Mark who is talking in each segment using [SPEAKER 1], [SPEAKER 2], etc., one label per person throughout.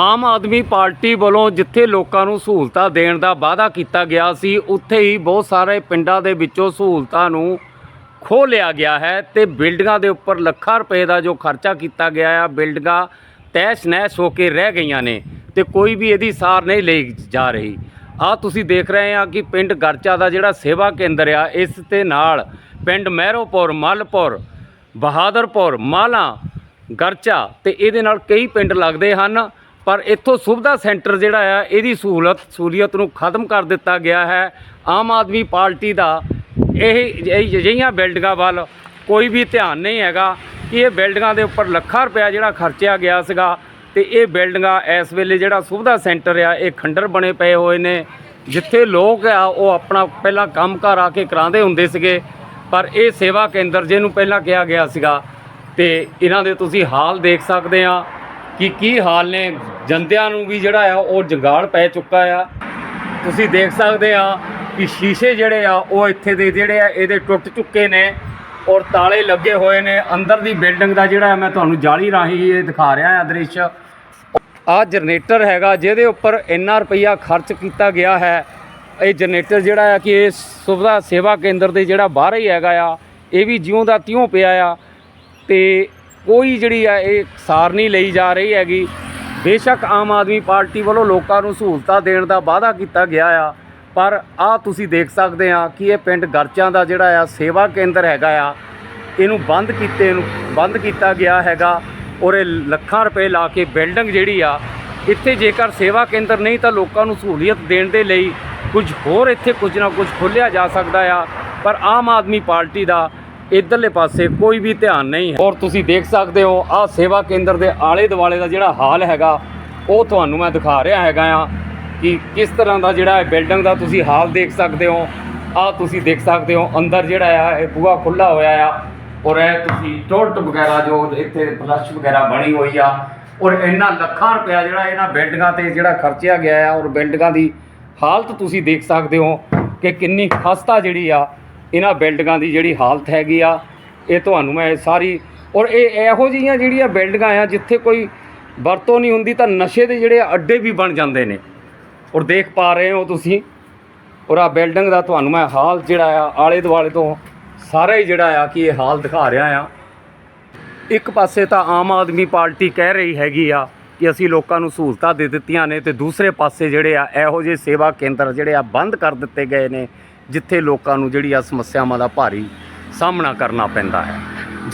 [SPEAKER 1] Aam Aadmi party ਵੱਲੋਂ ਜਿੱਥੇ ਲੋਕਾਂ ਨੂੰ ਸਹੂਲਤਾਂ ਦੇਣ ਦਾ ਵਾਅਦਾ ਕੀਤਾ ਗਿਆ ਸੀ, ਉੱਥੇ ਹੀ ਬਹੁਤ ਸਾਰੇ ਪਿੰਡਾਂ ਦੇ ਵਿੱਚੋਂ ਸਹੂਲਤਾਂ ਨੂੰ ਖੋਹ ਲਿਆ ਗਿਆ ਹੈ ਤੇ ਬਿਲਡਿੰਗਾਂ ਦੇ ਉੱਪਰ ਲੱਖਾਂ ਰੁਪਏ ਦਾ ਜੋ ਖਰਚਾ ਕੀਤਾ ਗਿਆ ਆ, ਬਿਲਡਿੰਗਾਂ ਤਹਿਸ ਨਹਿਸ ਹੋ ਕੇ ਰਹਿ ਗਈਆਂ ਨੇ ਤੇ ਕੋਈ ਵੀ ਇਹਦੀ ਸਾਰ ਨਹੀਂ ਲਈ ਜਾ ਰਹੀ। ਆ ਤੁਸੀਂ ਦੇਖ ਰਹੇ ਆ ਕਿ ਪਿੰਡ ਗਰਚਾ ਦਾ ਜਿਹੜਾ ਸੇਵਾ ਕੇਂਦਰ ਆ, ਇਸ ਦੇ ਨਾਲ ਪਿੰਡ ਮਹਿਰੋਪੁਰ, ਮਲਪੁਰ, ਬਹਾਦਰਪੁਰ, ਮਾਲਾ, ਗਰਚਾ ਤੇ ਇਹਦੇ ਨਾਲ ਕਈ ਪਿੰਡ ਲੱਗਦੇ ਹਨ। ਪਰ ਇੱਥੋਂ ਸੁਵਿਧਾ ਸੈਂਟਰ ਜਿਹੜਾ ਆ, ਇਹਦੀ ਸਹੂਲਤ, ਸਹੂਲੀਅਤ ਨੂੰ ਖਤਮ ਕਰ ਦਿੱਤਾ ਗਿਆ ਹੈ। ਆਮ ਆਦਮੀ ਪਾਰਟੀ ਦਾ ਇਹ ਅਜਿਹੀਆਂ ਬਿਲਡਿੰਗਾਂ ਵੱਲ ਕੋਈ ਵੀ ਧਿਆਨ ਨਹੀਂ ਹੈਗਾ ਕਿ ਇਹ ਬਿਲਡਿੰਗਾਂ ਦੇ ਉੱਪਰ ਲੱਖਾਂ ਰੁਪਇਆ ਜਿਹੜਾ ਖਰਚਿਆ ਗਿਆ ਸੀਗਾ ਤੇ ਇਹ ਬਿਲਡਿੰਗਾਂ ਇਸ ਵੇਲੇ ਜਿਹੜਾ ਸੁਵਿਧਾ ਸੈਂਟਰ ਆ, ਇਹ ਖੰਡਰ ਬਣੇ ਪਏ ਹੋਏ ਨੇ। ਜਿੱਥੇ ਲੋਕ ਆ, ਉਹ ਆਪਣਾ ਪਹਿਲਾਂ ਕੰਮ ਘਰ ਆ ਕੇ ਕਰਾਉਂਦੇ ਹੁੰਦੇ ਸੀਗੇ, ਪਰ ਇਹ ਸੇਵਾ ਕੇਂਦਰ ਜਿਹਨੂੰ ਪਹਿਲਾਂ ਕਿਹਾ ਗਿਆ ਸੀਗਾ, ਤੇ ਇਹਨਾਂ ਦੇ ਤੁਸੀਂ ਹਾਲ ਦੇਖ ਸਕਦੇ ਆ ਕਿ ਕੀ ਹਾਲ ਨੇ ਜੰਦਿਆਂ ਨੂੰ ਵੀ ਜਿਹੜਾ ਆ, ਉਹ ਜੰਗਾਲ ਪੈ ਚੁੱਕਾ ਆ। ਤੁਸੀਂ ਦੇਖ ਸਕਦੇ ਆ ਕਿ ਸ਼ੀਸ਼ੇ ਜਿਹੜੇ ਆ, ਉਹ ਇੱਥੇ ਦੇ ਜਿਹੜੇ ਆ, ਇਹਦੇ ਟੁੱਟ ਚੁੱਕੇ ਨੇ ਔਰ ਤਾਲੇ ਲੱਗੇ ਹੋਏ ਨੇ। ਅੰਦਰ ਦੀ ਬਿਲਡਿੰਗ ਦਾ ਜਿਹੜਾ ਮੈਂ ਤੁਹਾਨੂੰ ਜਾਲੀ ਰਾਹੀਂ ਇਹ ਦਿਖਾ ਰਿਹਾ ਆ ਦ੍ਰਿਸ਼। ਆ ਜਨਰੇਟਰ ਹੈਗਾ, ਜਿਹਦੇ ਉੱਪਰ ਇੰਨਾ ਰੁਪਈਆ ਖਰਚ ਕੀਤਾ ਗਿਆ ਹੈ। ਇਹ ਜਨਰੇਟਰ ਜਿਹੜਾ ਆ ਕਿ ਇਹ ਸੁਵਿਧਾ ਸੇਵਾ ਕੇਂਦਰ ਦੇ ਜਿਹੜਾ ਬਾਹਰ ਹੀ ਹੈਗਾ ਆ, ਇਹ ਵੀ ਜਿਉਂ ਦਾ ਤਿਉਂ ਪਿਆ ਆ। ਤੇ ਕੋਈ ਜਿਹੜੀ ਆ, ਇਹ ਸਾਰ ਨਹੀਂ ਲਈ ਜਾ ਰਹੀ ਹੈਗੀ। ਬੇਸ਼ੱਕ ਆਮ ਆਦਮੀ ਪਾਰਟੀ ਵੱਲੋਂ ਲੋਕਾਂ ਨੂੰ ਸਹੂਲਤਾਂ ਦੇਣ ਦਾ ਵਾਅਦਾ ਕੀਤਾ ਗਿਆ ਆ, ਪਰ ਆ ਤੁਸੀਂ ਦੇਖ ਸਕਦੇ ਆ ਕਿ ਇਹ ਪਿੰਡ ਗਰਚਾਂ ਦਾ ਜਿਹੜਾ ਆ ਸੇਵਾ ਕੇਂਦਰ ਹੈਗਾ ਆ, ਇਹਨੂੰ ਬੰਦ ਕੀਤੇ ਨੂੰ, ਬੰਦ ਕੀਤਾ ਗਿਆ ਹੈਗਾ ਔਰ ਇਹ ਲੱਖਾਂ ਰੁਪਏ ਲਾ ਕੇ ਬਿਲਡਿੰਗ ਜਿਹੜੀ ਆ, ਇੱਥੇ ਜੇਕਰ ਸੇਵਾ ਕੇਂਦਰ ਨਹੀਂ ਤਾਂ ਲੋਕਾਂ ਨੂੰ ਸਹੂਲੀਅਤ ਦੇਣ ਦੇ ਲਈ ਕੁਝ ਹੋਰ ਇੱਥੇ ਕੁਝ ਨਾ ਕੁਝ ਖੋਲ੍ਹਿਆ ਜਾ ਸਕਦਾ ਆ, ਪਰ ਆਮ ਆਦਮੀ ਪਾਰਟੀ ਦਾ ਇਧਰਲੇ ਪਾਸੇ ਕੋਈ ਵੀ ਧਿਆਨ ਨਹੀਂ ਹੈ। ਔਰ ਤੁਸੀਂ ਦੇਖ ਸਕਦੇ ਹੋ, ਆਹ ਸੇਵਾ ਕੇਂਦਰ ਦੇ ਆਲੇ ਦੁਆਲੇ ਦਾ ਜਿਹੜਾ ਹਾਲ ਹੈਗਾ, ਉਹ ਤੁਹਾਨੂੰ ਮੈਂ ਦਿਖਾ ਰਿਹਾ ਹੈਗਾ ਆ ਕਿ ਕਿਸ ਤਰ੍ਹਾਂ ਦਾ ਜਿਹੜਾ ਇਹ ਬਿਲਡਿੰਗ ਦਾ ਤੁਸੀਂ ਹਾਲ ਦੇਖ ਸਕਦੇ ਹੋ। ਆਹ ਤੁਸੀਂ ਦੇਖ ਸਕਦੇ ਹੋ, ਅੰਦਰ ਜਿਹੜਾ ਆ, ਇਹ ਬੂਹਾ ਖੁੱਲਾ ਹੋਇਆ ਆ। ਔਰ ਇਹ ਤੁਸੀਂ ਟੋਲਟ ਵਗੈਰਾ ਜੋ ਇੱਥੇ ਪਲਸ਼ ਵਗੈਰਾ ਬਣੀ ਹੋਈ ਆ। ਔਰ ਇੰਨਾ ਲੱਖਾਂ ਰੁਪਇਆ ਜਿਹੜਾ ਇਹਨਾਂ ਬਿਲਡਿੰਗਾਂ ਤੇ ਜਿਹੜਾ ਖਰਚਿਆ ਗਿਆ ਆ। ਔਰ ਬਿਲਡਿੰਗਾਂ ਦੀ ਹਾਲਤ ਤੁਸੀਂ ਦੇਖ ਸਕਦੇ ਹੋ ਕਿ ਕਿੰਨੀ ਖਸਤਾ ਜਿਹੜੀ ਆ ਇਹਨਾਂ ਬਿਲਡਿੰਗਾਂ ਦੀ ਜਿਹੜੀ ਹਾਲਤ ਹੈਗੀ ਆ, ਇਹ ਤੁਹਾਨੂੰ ਮੈਂ ਸਾਰੀ, ਔਰ ਇਹ ਇਹੋ ਜਿਹੀਆਂ ਜਿਹੜੀਆਂ ਬਿਲਡਿੰਗਾਂ ਆ, ਜਿੱਥੇ ਕੋਈ ਵਰਤੋਂ ਨਹੀਂ ਹੁੰਦੀ ਤਾਂ ਨਸ਼ੇ ਦੇ ਜਿਹੜੇ ਅੱਡੇ ਵੀ ਬਣ ਜਾਂਦੇ ਨੇ। ਔਰ ਦੇਖ ਪਾ ਰਹੇ ਹੋ ਤੁਸੀਂ, ਔਰ ਆ ਬਿਲਡਿੰਗ ਦਾ ਤੁਹਾਨੂੰ ਮੈਂ ਹਾਲ ਜਿਹੜਾ ਆ, ਆਲੇ ਦੁਆਲੇ ਤੋਂ ਸਾਰਾ ਹੀ ਜਿਹੜਾ ਆ ਕਿ ਇਹ ਹਾਲ ਦਿਖਾ ਰਿਹਾ ਆ। ਇੱਕ ਪਾਸੇ ਤਾਂ ਆਮ ਆਦਮੀ ਪਾਰਟੀ ਕਹਿ ਰਹੀ ਹੈਗੀ ਆ ਕਿ ਅਸੀਂ ਲੋਕਾਂ ਨੂੰ ਸਹੂਲਤਾਂ ਦੇ ਦਿੱਤੀਆਂ ਨੇ ਤੇ ਦੂਸਰੇ ਪਾਸੇ ਜਿਹੜੇ ਆ, ਇਹੋ ਜਿਹੇ ਸੇਵਾ ਕੇਂਦਰ ਜਿਹੜੇ ਆ ਬੰਦ ਕਰ ਦਿੱਤੇ ਗਏ ਨੇ। ਜਿੱਥੇ ਲੋਕਾਂ ਨੂੰ ਜਿਹੜੀ ਆ ਸਮੱਸਿਆਵਾਂ ਦਾ ਭਾਰੀ ਸਾਹਮਣਾ ਕਰਨਾ ਪੈਂਦਾ ਹੈ।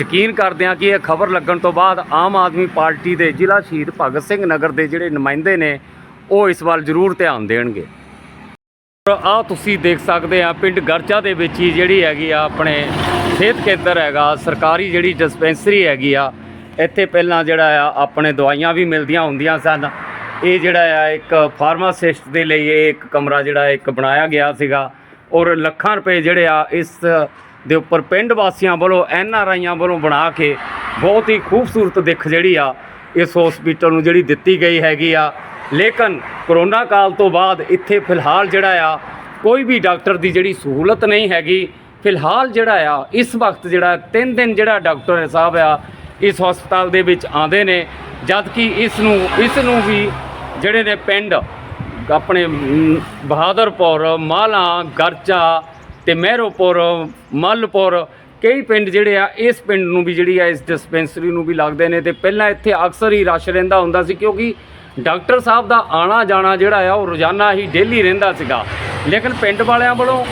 [SPEAKER 1] ਯਕੀਨ ਕਰਦੇ ਆ ਕਿ ਇਹ ਖਬਰ ਲੱਗਣ ਤੋਂ ਬਾਅਦ ਆਮ ਆਦਮੀ ਪਾਰਟੀ ਦੇ ਜ਼ਿਲ੍ਹਾ ਸ਼ਹੀਦ ਭਗਤ ਸਿੰਘ ਨਗਰ ਦੇ ਜਿਹੜੇ ਨੁਮਾਇੰਦੇ ਨੇ, ਉਹ ਇਸ ਵੱਲ ਜ਼ਰੂਰ ਧਿਆਨ ਦੇਣਗੇ। ਆ ਤੁਸੀਂ ਦੇਖ ਸਕਦੇ ਆ, ਪਿੰਡ ਗਰਚਾ ਦੇ ਵਿੱਚ ਹੀ ਜਿਹੜੀ ਹੈਗੀ ਆ, ਆਪਣੇ ਸਿਹਤ ਕੇਂਦਰ ਹੈਗਾ, ਸਰਕਾਰੀ ਜਿਹੜੀ ਡਿਸਪੈਂਸਰੀ ਹੈਗੀ ਆ, ਇੱਥੇ ਪਹਿਲਾਂ ਜਿਹੜਾ ਆ, ਆਪਣੇ ਦਵਾਈਆਂ ਵੀ ਮਿਲਦੀਆਂ ਹੁੰਦੀਆਂ ਸਨ। ਇਹ ਜਿਹੜਾ ਆ, ਇੱਕ ਫਾਰਮਾਸਿਸਟ ਦੇ ਲਈ ਇਹ ਇੱਕ ਕਮਰਾ ਜਿਹੜਾ ਇੱਕ ਬਣਾਇਆ ਗਿਆ ਸੀਗਾ। ਔਰ ਲੱਖਾਂ ਰੁਪਏ ਜਿਹੜੇ ਆ ਇਸ ਦੇ ਉੱਪਰ ਪਿੰਡ ਵਾਸੀਆਂ ਵੱਲੋਂ, ਐਨ ਆਰ ਆਈਆਂ ਵੱਲੋਂ ਬਣਾ ਕੇ ਬਹੁਤ ਹੀ ਖੂਬਸੂਰਤ ਦਿੱਖ ਜਿਹੜੀ ਆ ਇਸ ਹਸਪੀਟਲ ਨੂੰ ਜਿਹੜੀ ਦਿੱਤੀ ਗਈ ਹੈਗੀ ਆ। ਲੇਕਿਨ ਕਰੋਨਾ ਕਾਲ ਤੋਂ ਬਾਅਦ ਇੱਥੇ ਫਿਲਹਾਲ ਜਿਹੜਾ ਆ, ਕੋਈ ਵੀ ਡਾਕਟਰ ਦੀ ਜਿਹੜੀ ਸਹੂਲਤ ਨਹੀਂ ਹੈਗੀ। ਫਿਲਹਾਲ ਜਿਹੜਾ ਆ, ਇਸ ਵਕਤ ਜਿਹੜਾ ਤਿੰਨ ਦਿਨ ਜਿਹੜਾ ਡਾਕਟਰ ਸਾਹਿਬ ਆ, ਇਸ ਹਸਪਤਾਲ ਦੇ ਵਿੱਚ ਆਉਂਦੇ ਨੇ। ਜਦ ਕਿ ਇਸ ਨੂੰ ਇਸ ਨੂੰ ਵੀ ਜਿਹੜੇ ਨੇ ਪਿੰਡ ਆਪਣੇ ਬਹਾਦਰਪੁਰ, ਮਾਲਾ ਗਰਚਾ ਤੇ ਮਹਿਰੋਪੁਰ, ਮੱਲਪੁਰ, ਕਈ ਪਿੰਡ ਜਿਹੜੇ ਆ, ਇਸ ਪਿੰਡ ਨੂੰ ਵੀ ਜਿਹੜੀ ਆ, ਇਸ ਡਿਸਪੈਂਸਰੀ ਨੂੰ ਵੀ ਲੱਗਦੇ ਨੇ ਤੇ ਪਹਿਲਾਂ ਇੱਥੇ ਅਕਸਰ ਹੀ ਰਸ਼ ਰਹਿੰਦਾ ਹੁੰਦਾ ਸੀ ਕਿਉਂਕਿ ਡਾਕਟਰ ਸਾਹਿਬ ਦਾ ਆਣਾ ਜਾਣਾ ਜਿਹੜਾ ਆ, ਉਹ ਰੋਜ਼ਾਨਾ ਹੀ ਡੇਲੀ ਰਹਿੰਦਾ ਸੀਗਾ। ਲੇਕਿਨ ਪਿੰਡ ਵਾਲਿਆਂ ਵੱਲੋਂ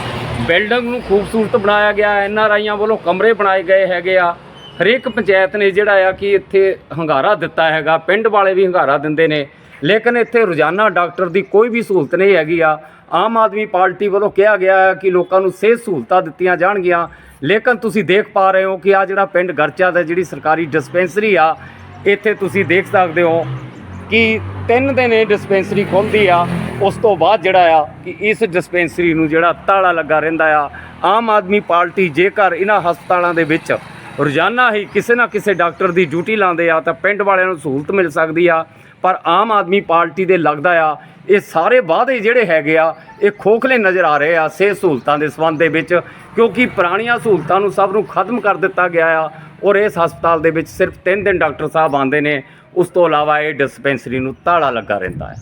[SPEAKER 1] ਬਿਲਡਿੰਗ ਨੂੰ ਖੂਬਸੂਰਤ ਬਣਾਇਆ ਗਿਆ, ਐਨ ਆਰ ਆਈਆਂ ਵੱਲੋਂ ਕਮਰੇ ਬਣਾਏ ਗਏ ਹੈਗੇ ਆ। ਹਰੇਕ ਪੰਚਾਇਤ ਨੇ ਜਿਹੜਾ ਆ ਕਿ ਇੱਥੇ ਹੰਗਾਰਾ ਦਿੱਤਾ ਹੈਗਾ, ਪਿੰਡ ਵਾਲੇ ਵੀ ਹੰਗਾਰਾ ਦਿੰਦੇ ਨੇ। ਲੇਕਿਨ ਇੱਥੇ ਰੋਜ਼ਾਨਾ ਡਾਕਟਰ ਦੀ ਕੋਈ ਵੀ ਸਹੂਲਤ ਨਹੀਂ ਹੈਗੀ ਆ। ਆਮ ਆਦਮੀ ਪਾਰਟੀ ਵੱਲੋਂ ਕਿਹਾ ਗਿਆ ਹੈ ਕਿ ਲੋਕਾਂ ਨੂੰ ਸਿਹਤ ਸਹੂਲਤਾਂ ਦਿੱਤੀਆਂ ਜਾਣਗੀਆਂ। ਲੇਕਿਨ ਤੁਸੀਂ ਦੇਖ ਪਾ ਰਹੇ ਹੋ ਕਿ ਆ ਜਿਹੜਾ ਪਿੰਡ ਗਰਚਾ ਦਾ ਜਿਹੜੀ ਸਰਕਾਰੀ ਡਿਸਪੈਂਸਰੀ ਆ, ਇੱਥੇ ਤੁਸੀਂ ਦੇਖ ਸਕਦੇ ਹੋ ਕਿ ਤਿੰਨ ਦਿਨ ਇਹ ਡਿਸਪੈਂਸਰੀ ਖੁੱਲਦੀ ਆ। ਉਸ ਤੋਂ ਬਾਅਦ ਜਿਹੜਾ ਆ ਕਿ ਇਸ ਡਿਸਪੈਂਸਰੀ ਨੂੰ ਜਿਹੜਾ ਤਾਲਾ ਲੱਗਾ ਰਹਿੰਦਾ ਆ। ਆਮ ਆਦਮੀ ਪਾਰਟੀ ਜੇਕਰ ਇਹਨਾਂ ਹਸਪਤਾਲਾਂ ਦੇ ਵਿੱਚ ਰੋਜ਼ਾਨਾ ਹੀ ਕਿਸੇ ਨਾ ਕਿਸੇ ਡਾਕਟਰ ਦੀ ਡਿਊਟੀ ਲਾਉਂਦੇ ਆ, ਤਾਂ ਪਿੰਡ ਵਾਲਿਆਂ ਨੂੰ ਸਹੂਲਤ ਮਿਲ ਸਕਦੀ ਆ। ਪਰ ਆਮ ਆਦਮੀ ਪਾਰਟੀ ਦੇ ਲੱਗਦਾ ਆ, ਇਹ ਸਾਰੇ ਵਾਅਦੇ ਜਿਹੜੇ ਹੈਗੇ ਆ, ਇਹ ਖੋਖਲੇ ਨਜ਼ਰ ਆ ਰਹੇ ਆ ਸਿਹਤ ਸਹੂਲਤਾਂ ਦੇ ਸੰਬੰਧ ਦੇ ਵਿੱਚ, ਕਿਉਂਕਿ ਪੁਰਾਣੀਆਂ ਸਹੂਲਤਾਂ ਨੂੰ ਸਭ ਨੂੰ ਖਤਮ ਕਰ ਦਿੱਤਾ ਗਿਆ ਆ ਔਰ ਇਸ ਹਸਪਤਾਲ ਦੇ ਵਿੱਚ ਸਿਰਫ 3 ਦਿਨ ਡਾਕਟਰ ਸਾਹਿਬ ਆਉਂਦੇ ਨੇ, ਉਸ ਤੋਂ ਇਲਾਵਾ ਇਹ ਡਿਸਪੈਂਸਰੀ ਨੂੰ ਤਾਲਾ ਲੱਗਾ ਰਹਿੰਦਾ ਹੈ।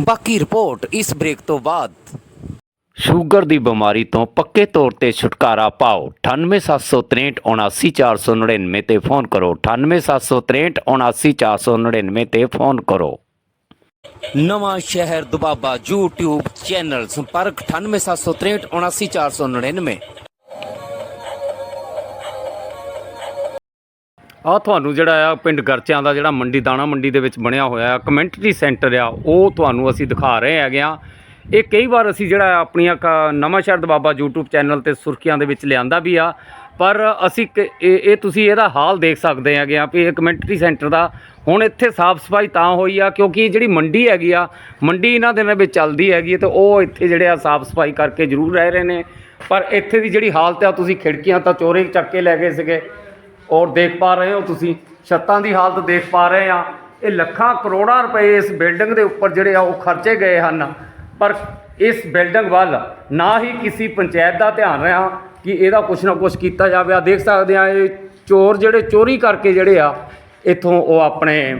[SPEAKER 2] ਬਾਕੀ ਰਿਪੋਰਟ ਇਸ ਬ੍ਰੇਕ ਤੋਂ ਬਾਅਦ।
[SPEAKER 1] ਸ਼ੂਗਰ ਦੀ ਬਿਮਾਰੀ ਤੋਂ ਪੱਕੇ ਤੌਰ ਤੇ ਛੁਟਕਾਰਾ ਪਾਓ। 9876379499 ਤੇ ਫੋਨ ਕਰੋ। 9876379499 ਤੇ ਫੋਨ ਕਰੋ।
[SPEAKER 2] ਨਵਾਂ ਸ਼ਹਿਰ ਦੁਬਾਬਾ YouTube ਚੈਨਲ ਸੰਪਰਕ 9876379499
[SPEAKER 1] ਆ ਤੁਹਾਨੂੰ ਜਿਹੜਾ ਆ ਪਿੰਡ ਗਰਚਿਆਂ ਦਾ ਜਿਹੜਾ ਮੰਡੀ ਦਾਣਾ ਮੰਡੀ ਦੇ ਵਿੱਚ ਬਣਿਆ ਹੋਇਆ ਆ ਕਮਿਊਨਿਟੀ ਸੈਂਟਰ ਆ ਉਹ ਤੁਹਾਨੂੰ ਅਸੀਂ ਦਿਖਾ ਰਹੇ ਹੈਗੇ ਆ। ਇਹ ਕਈ ਵਾਰ ਅਸੀਂ ਜਿਹੜਾ ਆਪਣੀਆਂ ਕ- ਨਵਾਂ ਸ਼ਹਿਰ ਬਾਬਾ YouTube ਚੈਨਲ ਤੇ ਸੁਰਖੀਆਂ ਦੇ ਵਿੱਚ ਲਿਆਂਦਾ ਵੀ ਆ, ਪਰ ਅਸੀਂ ਕ- ਇਹ ਇਹ ਤੁਸੀਂ ਇਹਦਾ ਹਾਲ ਦੇਖ ਸਕਦੇ ਹੈਗੇ ਆ ਵੀ ਇਹ ਕਮਿਊਨਿਟੀ ਸੈਂਟਰ ਦਾ ਹੁਣ ਇੱਥੇ ਸਾਫ਼ ਸਫ਼ਾਈ ਤਾਂ ਹੋਈ ਆ, ਕਿਉਂਕਿ ਜਿਹੜੀ ਮੰਡੀ ਹੈਗੀ ਆ, ਮੰਡੀ ਇਹਨਾਂ ਦਿਨਾਂ ਵਿੱਚ ਚੱਲਦੀ ਹੈਗੀ ਹੈ ਤੇ ਉਹ ਇੱਥੇ ਜਿਹੜੇ ਆ ਸਾਫ਼ ਸਫ਼ਾਈ ਕਰਕੇ ਜ਼ਰੂਰ ਰਹਿ ਰਹੇ ਨੇ। ਪਰ ਇੱਥੇ ਦੀ ਜਿਹੜੀ ਹਾਲਤ ਆ, ਤੁਸੀਂ ਖਿੜਕੀਆਂ ਤਾਂ ਚੋਰੇ ਚੱਕ ਕੇ ਲੈ ਗਏ ਸੀਗੇ ਔਰ ਦੇਖ ਪਾ ਰਹੇ ਹੋ ਤੁਸੀਂ, ਛੱਤਾਂ ਦੀ ਹਾਲਤ ਦੇਖ ਪਾ ਰਹੇ ਆ। ਇਹ ਲੱਖਾਂ ਕਰੋੜਾਂ ਰੁਪਏ ਇਸ ਬਿਲਡਿੰਗ ਦੇ ਉੱਪਰ ਜਿਹੜੇ ਆ ਉਹ ਖਰਚੇ ਗਏ ਹਨ। ਪਰ ਇਸ ਬਿਲਡਿੰਗ ਵੱਲ ਨਾ ਹੀ ਕਿਸੇ ਪੰਚਾਇਤ ਦਾ ਧਿਆਨ ਰਿਹਾ ਕਿ ਇਹਦਾ ਕੁਛ ਨਾ ਕੁਛ ਕੀਤਾ ਜਾਵੇ। ਆ ਦੇਖ ਸਕਦੇ ਆ, ਇਹ ਚੋਰ ਜਿਹੜੇ ਚੋਰੀ ਕਰਕੇ ਜਿਹੜੇ ਆ, ਇੱਥੋਂ ਉਹ ਆਪਣੇ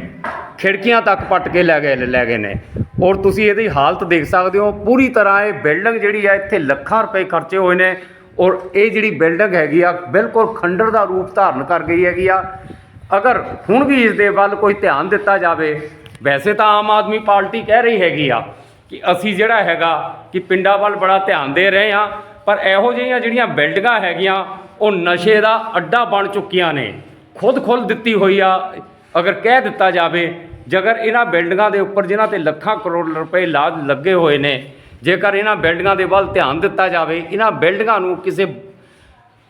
[SPEAKER 1] ਖਿੜਕੀਆਂ ਤੱਕ ਪੱਟ ਕੇ ਲੈ ਗਏ ਲੈ ਗਏ ਨੇ। ਔਰ ਤੁਸੀਂ ਇਹਦੀ ਹਾਲਤ ਦੇਖ ਸਕਦੇ ਹੋ। ਪੂਰੀ ਤਰ੍ਹਾਂ ਇਹ ਬਿਲਡਿੰਗ ਜਿਹੜੀ ਆ, ਇੱਥੇ ਲੱਖਾਂ ਰੁਪਏ ਖਰਚੇ ਹੋਏ ਨੇ ਔਰ ਇਹ ਜਿਹੜੀ ਬਿਲਡਿੰਗ ਹੈਗੀ ਆ, ਬਿਲਕੁਲ ਖੰਡਰ ਦਾ ਰੂਪ ਧਾਰਨ ਕਰ ਗਈ ਹੈਗੀ ਆ। ਅਗਰ ਹੁਣ ਵੀ ਇਸ ਦੇ ਵੱਲ ਕੋਈ ਧਿਆਨ ਦਿੱਤਾ ਜਾਵੇ, ਵੈਸੇ ਤਾਂ ਆਮ ਆਦਮੀ ਪਾਰਟੀ ਕਹਿ ਰਹੀ ਹੈਗੀ ਆ ਕਿ ਅਸੀਂ ਜਿਹੜਾ ਹੈਗਾ ਕਿ ਪਿੰਡਾਂ ਵੱਲ ਬੜਾ ਧਿਆਨ ਦੇ ਰਹੇ ਹਾਂ, ਪਰ ਇਹੋ ਜਿਹੀਆਂ ਜਿਹੜੀਆਂ ਬਿਲਡਿੰਗਾਂ ਹੈਗੀਆਂ, ਉਹ ਨਸ਼ੇ ਦਾ ਅੱਡਾ ਬਣ ਚੁੱਕੀਆਂ ਨੇ। ਖੁਦ ਖੁੱਲ ਦਿੱਤੀ ਹੋਈ ਆ, ਅਗਰ ਕਹਿ ਦਿੱਤਾ ਜਾਵੇ, ਜੇਕਰ ਇਹਨਾਂ ਬਿਲਡਿੰਗਾਂ ਦੇ ਉੱਪਰ ਜਿਨ੍ਹਾਂ ਤੇ ਲੱਖਾਂ ਕਰੋੜ ਰੁਪਏ ਲਾਜ ਲੱਗੇ ਹੋਏ ਨੇ, ਜੇਕਰ ਇਹਨਾਂ ਬਿਲਡਿੰਗਾਂ ਦੇ ਵੱਲ ਧਿਆਨ ਦਿੱਤਾ ਜਾਵੇ, ਇਹਨਾਂ ਬਿਲਡਿੰਗਾਂ ਨੂੰ ਕਿਸੇ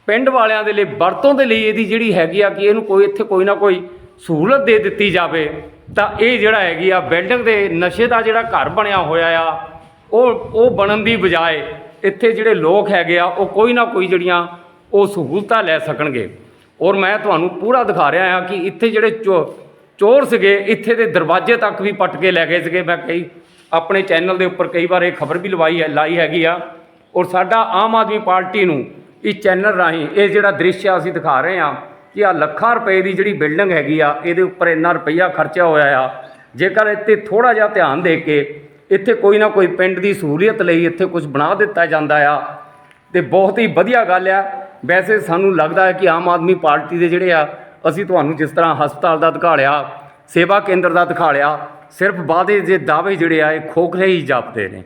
[SPEAKER 1] ਪਿੰਡ ਵਾਲਿਆਂ ਦੇ ਲਈ, ਵਰਤੋਂ ਦੇ ਲਈ ਇਹਦੀ ਜਿਹੜੀ ਹੈਗੀ ਆ, ਕਿ ਇਹਨੂੰ ਕੋਈ ਇੱਥੇ ਕੋਈ ਨਾ ਕੋਈ ਸਹੂਲਤ ਦੇ ਦਿੱਤੀ ਜਾਵੇ। ਤਾਂ ਇਹ ਜਿਹੜਾ ਹੈਗੀ ਆ ਬਿਲਡਿੰਗ ਦੇ ਨਸ਼ੇ ਦਾ ਜਿਹੜਾ ਘਰ ਬਣਿਆ ਹੋਇਆ ਆ, ਉਹ ਉਹ ਬਣਨ ਦੀ ਬਜਾਏ ਇੱਥੇ ਜਿਹੜੇ ਲੋਕ ਹੈਗੇ ਆ, ਉਹ ਕੋਈ ਨਾ ਕੋਈ ਜਿਹੜੀਆਂ ਉਹ ਸਹੂਲਤਾਂ ਲੈ ਸਕਣਗੇ। ਔਰ ਮੈਂ ਤੁਹਾਨੂੰ ਪੂਰਾ ਦਿਖਾ ਰਿਹਾ ਹਾਂ ਕਿ ਇੱਥੇ ਜਿਹੜੇ ਚੋ- ਚੋਰ ਸੀਗੇ, ਇੱਥੇ ਦੇ ਦਰਵਾਜ਼ੇ ਤੱਕ ਵੀ ਪੱਟ ਕੇ ਲੈ ਗਏ ਸੀਗੇ। ਮੈਂ ਕਈ, ਆਪਣੇ ਚੈਨਲ ਦੇ ਉੱਪਰ ਕਈ ਵਾਰ ਇਹ ਖਬਰ ਵੀ ਲਵਾਈ ਹੈ, ਲਾਈ ਹੈਗੀ ਆ। ਔਰ ਸਾਡਾ ਆਮ ਆਦਮੀ ਪਾਰਟੀ ਨੂੰ ਇਸ ਚੈਨਲ ਰਾਹੀਂ ਇਹ ਜਿਹੜਾ ਦ੍ਰਿਸ਼ ਆ ਅਸੀਂ ਦਿਖਾ ਰਹੇ ਹਾਂ ਕਿ ਆ ਲੱਖਾਂ ਰੁਪਏ ਦੀ ਜਿਹੜੀ ਬਿਲਡਿੰਗ ਹੈਗੀ ਆ, ਇਹਦੇ ਉੱਪਰ ਇੰਨਾ ਰੁਪਈਆ ਖਰਚਿਆ ਹੋਇਆ ਆ। ਜੇਕਰ ਇੱਥੇ ਥੋੜਾ ਜਿਹਾ ਧਿਆਨ ਦੇ ਕੇ ਇੱਥੇ ਕੋਈ ਨਾ ਕੋਈ ਪਿੰਡ ਦੀ ਸਹੂਲੀਅਤ ਲਈ ਇੱਥੇ ਕੁਝ ਬਣਾ ਦਿੱਤਾ ਜਾਂਦਾ ਆ, ਤੇ ਬਹੁਤ ਹੀ ਵਧੀਆ ਗੱਲ ਆ। ਵੈਸੇ ਸਾਨੂੰ ਲੱਗਦਾ ਹੈ ਕਿ ਆਮ ਆਦਮੀ ਪਾਰਟੀ ਦੇ ਜਿਹੜੇ ਆ, ਅਸੀਂ ਤੁਹਾਨੂੰ ਜਿਸ ਤਰ੍ਹਾਂ ਹਸਪਤਾਲ ਦਾ ਦਿਖਾਲਿਆ, ਸੇਵਾ ਕੇਂਦਰ ਦਾ ਦਿਖਾਲਿਆ, ਸਿਰਫ ਵਾਅਦੇ ਦੇ ਦਾਅਵੇ ਜਿਹੜੇ ਆ, ਇਹ ਖੋਖਲੇ ਹੀ ਜਾਪਦੇ ਨੇ।